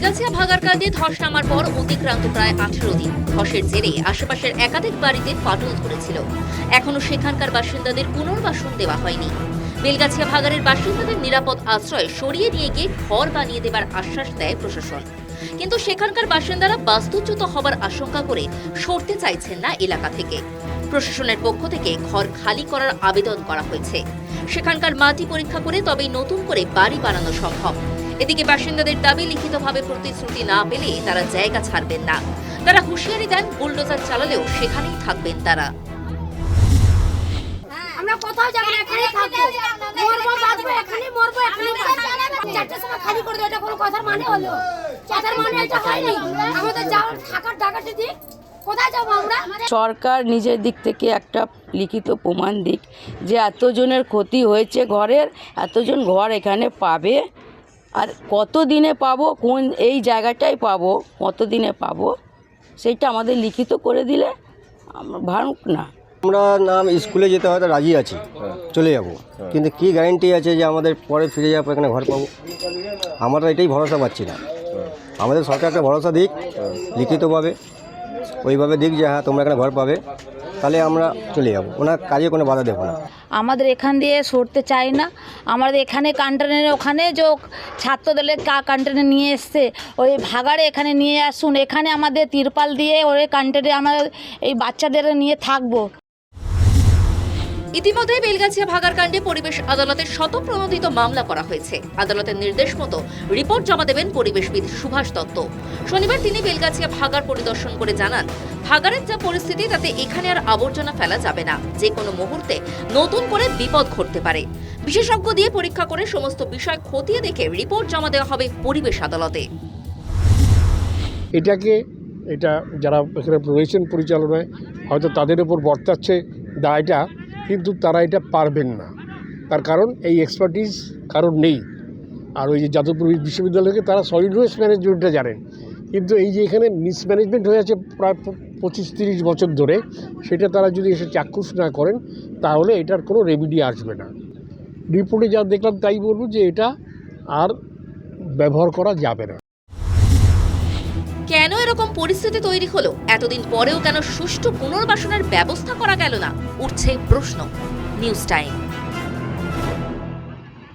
বেলগাছিয়া ভাগার কাজে ধস নামার পর অতিক্রান্ত প্রায় আঠেরো দিন। ধসের জেরে আশেপাশের একাধিক বাড়িতে ফাটল ধরেছিল। এখনও সেখানকার বাসিন্দাদের পুনর্বাসন দেওয়া হয়নি। বেলগাছিয়া ভাগাড়ের বাসিন্দাদের নিরাপদ আশ্রয় সরিয়ে নিয়ে গিয়ে ঘর বানিয়ে দেবার আশ্বাস দেয় প্রশাসন। কিন্তু সেখানকার বাসিন্দারা বাস্তুচ্যুত হবার আশঙ্কা করে সরতে চাইছেন না এলাকা থেকে। প্রশাসনের পক্ষ থেকে ঘর খালি করার আবেদন করা হয়েছে। সেখানকার মাটি পরীক্ষা করে তবেই নতুন করে বাড়ি বানানো সম্ভব। এদিকে বাসিন্দাদের দাবি লিখিতভাবে প্রতিশ্রুতি না পেলে তারা জায়গা ছাড়বেন না। তারা হুঁশিয়ারি দেন বুলডোজার চালালেও সেখানেই থাকবেন তারা। আমরা কোথাও যাব না এখানেই থাকব। মরবো বাঁচবো এখানে মরবো এখানে চারটার সময় খালি করে দেবো এটা কোনো কথার মানে হলো? কথার মানে এটা হয়নি। আমাদের যাওয়ার থাকার টাকা যদি কোথায় যাব আমরা? সরকার নিজের দিক থেকে একটা লিখিত প্রমাণ দিক যে এতজনের ক্ষতি হয়েছে ঘরের এতজন ঘর এখানে পাবে। আর কত দিনে পাবো, কোন এই জায়গাটাই পাবো কত দিনে পাবো সেইটা আমাদের লিখিত করে দিলে আমরা ভাবুক না। আমরা নাম স্কুলে যেতে হয়তো রাজি আছি, চলে যাব। কিন্তু কি গ্যারেন্টি আছে যে আমাদের পরে ফিরে যাব এখানে ঘর পাবো? আমরা এটাই ভরসা পাচ্ছি না। আমাদের সরকার একটা ভরসা দিক, লিখিতভাবে। ওইভাবে দিক যে হ্যাঁ তোমরা এখানে ঘর পাবে। তাহলে আমরা চলে যাব। ওনার কাজে কোনো বাধা দেবো না। আমাদের এখান দিয়ে সরতে চাই না। আমাদের এখানে কান্টেনের ওখানে যে ছাত্রদলের কা কান্টেনে নিয়ে এসছে, ওই ভাগাড়ে এখানে নিয়ে আসুন। এখানে আমাদের তিরপাল দিয়ে ওই কান্টেনে আমরা এই বাচ্চাদের নিয়ে থাকব। ইতিমধ্যে বেলগাছিয়া ভাগার কাণ্ডে পরিবেশ আদালতের শতপ্রণোদিত মামলা করা হয়েছে। আদালতের নির্দেশ মতো রিপোর্ট জমা দেবেন পরিবেশবিদ সুভাষ দত্ত। শনিবার তিনি বেলগাছিয়া ভাগার পরিদর্শন করে জানান ভাগারের যা পরিস্থিতি তাতে এখানে আর আবর্জনা ফেলা যাবে না। যে কোনো মুহূর্তে নতুন করে বিপদ ঘটতে পারে। বিশেষজ্ঞ দিয়ে পরীক্ষা করে সমস্ত বিষয় খতিয়ে দেখে রিপোর্ট জমা দেওয়া হবে পরিবেশ আদালতে। এটাকে এটা যারা এখানে রয়েছেন পরিচালনায়, হয়তো তাদের উপর বর্তাচ্ছে, দায়টা কিন্তু তারা এটা পারবেন না। তার কারণ এই এক্সপার্টিস কারণ নেই। আর ওই যে যাদবপুর বিশ্ববিদ্যালয়কে তারা সলিড ওয়েস্ট ম্যানেজমেন্টটা জানেন। কিন্তু এই যে এখানে মিসম্যানেজমেন্ট হয়ে আছে প্রায় পঁচিশ তিরিশ বছর ধরে, সেটা তারা যদি এসে চাক্ষুষ না করেন, তাহলে এটার কোনো রেমিডি আসবে না। রিপোর্টে যা দেখলাম তাই বলব যে এটা আর ব্যবহার করা যাবে না। কেন এরকম পরিস্থিতি তৈরি হলো। এতদিন পরেও কেন সুষ্ঠু পুনর্বাসনের ব্যবস্থা করা গেল না? উঠছে প্রশ্ন। News time.